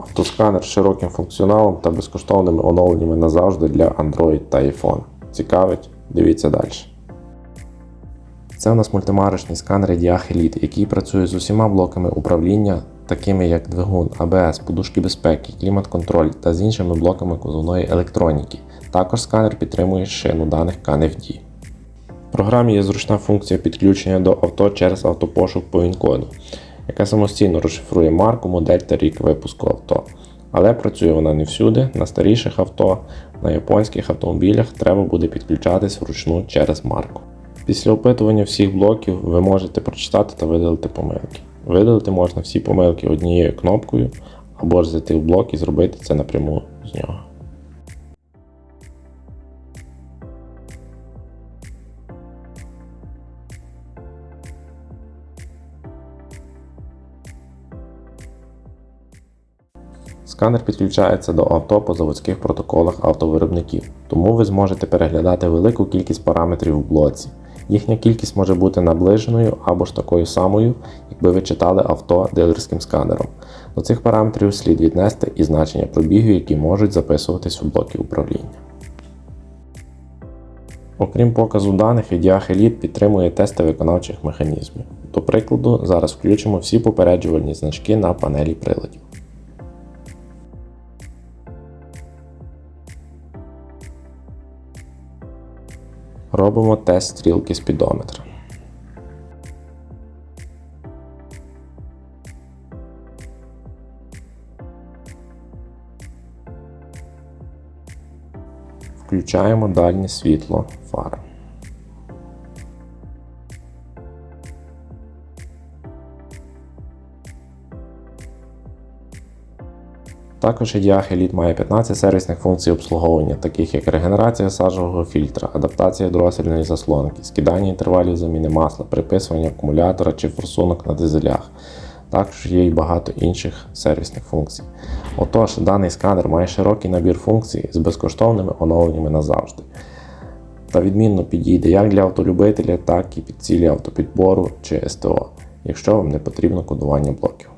Автосканер з широким функціоналом та безкоштовними оновленнями назавжди для Android та iPhone. Цікавить? Дивіться далі. Це у нас мультимарочний сканер Diag Elite, який працює з усіма блоками управління, такими як двигун, ABS, подушки безпеки, клімат-контроль та з іншими блоками кузовної електроніки. Також сканер підтримує шину даних KNFD. В програмі є зручна функція підключення до авто через автопошук по він-коду, яка самостійно розшифрує марку, модель та рік випуску авто. Але працює вона не всюди, на старіших авто, на японських автомобілях треба буде підключатись вручну через марку. Після опитування всіх блоків ви можете прочитати та видалити помилки. Видалити можна всі помилки однією кнопкою, або ж зайти в блок і зробити це напряму з нього. Сканер підключається до авто по заводських протоколах автовиробників, тому ви зможете переглядати велику кількість параметрів в блоці. Їхня кількість може бути наближеною або ж такою самою, якби ви читали авто дилерським сканером. До цих параметрів слід віднести і значення пробігів, які можуть записуватись у блоки управління. Окрім показу даних, Diag Elite підтримує тести виконавчих механізмів. До прикладу, зараз включимо всі попереджувальні значки на панелі приладів. Робимо тест стрілки спідометра. Включаємо дальнє світло фар. Також Diag Elite має 15 сервісних функцій обслуговування, таких як регенерація сажового фільтра, адаптація дроссельної заслонки, скидання інтервалів заміни масла, приписування акумулятора чи форсунок на дизелях. Також є й багато інших сервісних функцій. Отож, даний сканер має широкий набір функцій з безкоштовними оновленнями назавжди. Та відмінно підійде як для автолюбителя, так і під цілі автопідбору чи СТО, якщо вам не потрібно кодування блоків.